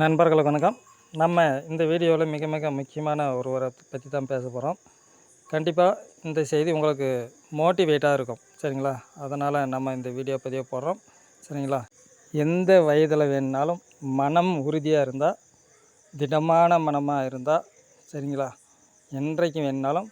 நண்பர்களுக்கு வணக்கம். நம்ம இந்த வீடியோவில் மிக மிக முக்கியமான ஒருவரை பற்றி தான் பேச போகிறோம். கண்டிப்பாக இந்த செய்தி உங்களுக்கு மோட்டிவேட்டாக இருக்கும். சரிங்களா? அதனால் நம்ம இந்த வீடியோ பதிவு போடுறோம். சரிங்களா? எந்த வயதில் வேணுனாலும் மனம் உறுதியாக இருந்தால் திடமான மனமாக இருந்தால் சரிங்களா? என்றைக்கு வேணுனாலும்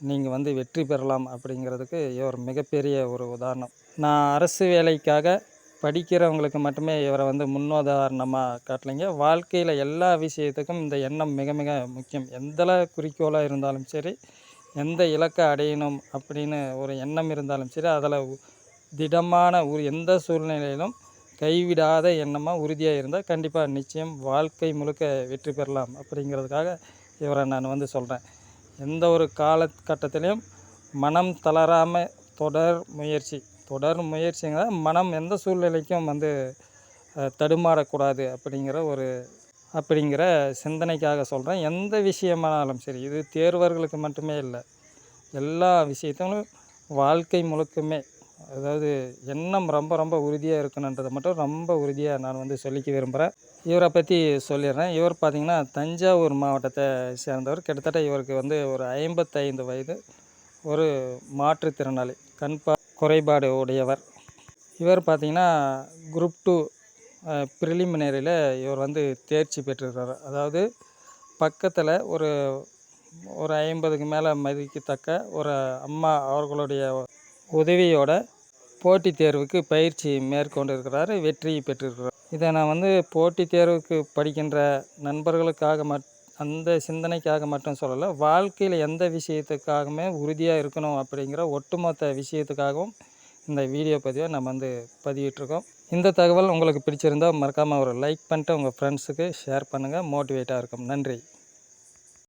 நீங்கள் வந்து வெற்றி பெறலாம் அப்படிங்கிறதுக்கு இவர் மிகப்பெரிய ஒரு உதாரணம். நான் அரசு வேலைக்காக படிக்கிறவங்களுக்கு மட்டுமே இவரை வந்து முன்னுதாரணமாக காட்டலைங்க. வாழ்க்கையில் எல்லா விஷயத்துக்கும் இந்த எண்ணம் மிக மிக முக்கியம். எந்த குறிக்கோளாக இருந்தாலும் சரி எந்த இலக்கை அடையணும் அப்படின்னு ஒரு எண்ணம் இருந்தாலும் சரி அதில் திடமான ஒரு எந்த சூழ்நிலையிலும் கைவிடாத எண்ணமாக உறுதியாக இருந்தால் கண்டிப்பாக நிச்சயம் வாழ்க்கை முழுக்க வெற்றி பெறலாம் அப்படிங்கிறதுக்காக இவரை நான் வந்து சொல்கிறேன் எந்த ஒரு காலகட்டத்திலையும் மனம் தளராமல் தொடர் முயற்சி தொடர் முயற்சிங்க. மனம் எந்த சூழ்நிலைக்கும் வந்து தடுமாறக்கூடாது அப்படிங்கிற ஒரு அப்படிங்கிற சிந்தனைக்காக சொல்கிறேன் எந்த விஷயமானாலும் சரி இது தேர்வர்களுக்கு மட்டுமே இல்லை. எல்லா விஷயத்தையும் வாழ்க்கை முழுக்குமே அதாவது எண்ணம் ரொம்ப ரொம்ப உறுதியாக இருக்கணுன்றதை மட்டும் ரொம்ப உறுதியாக நான் வந்து சொல்லிக்க விரும்புகிறேன் இவரை பற்றி சொல்லிடுறேன். இவர் பார்த்திங்கன்னா தஞ்சாவூர் மாவட்டத்தை சேர்ந்தவர். கிட்டத்தட்ட இவருக்கு வந்து ஒரு ஐம்பத்தைந்து வயது. ஒரு மாற்றுத்திறனாளி. கண்பா குறைபாடு உடையவர். இவர் பார்த்திங்கன்னா குரூப் டூ ப்ரிலிமினரியில் இவர் வந்து தேர்ச்சி பெற்றிருக்கிறார் அதாவது பக்கத்தில் ஒரு ஒரு ஐம்பதுக்கு மேலே மதிக்கத்தக்க ஒரு அம்மா அவர்களுடைய உதவியோட போட்டித் தேர்வுக்கு பயிற்சி மேற்கொண்டிருக்கிறாரு வெற்றி பெற்றிருக்கிறார். இதை நான் வந்து போட்டித் தேர்வுக்கு படிக்கின்ற நண்பர்களுக்காக மட் அந்த சிந்தனைக்காக மட்டும் சொல்லலை வாழ்க்கையில் எந்த விஷயத்துக்காகவுமே உறுதியாக இருக்கணும் அப்படிங்கிற ஒட்டுமொத்த விஷயத்துக்காகவும் இந்த வீடியோ பதிவை நம்ம வந்து பதிவிட்டுருக்கோம். இந்த தகவல் உங்களுக்கு பிடிச்சிருந்தால் மறக்காமல் ஒரு லைக் பண்ணிட்டு உங்கள் ஃப்ரெண்ட்ஸுக்கு ஷேர் பண்ணுங்கள் மோட்டிவேட்டாக இருக்கும். நன்றி.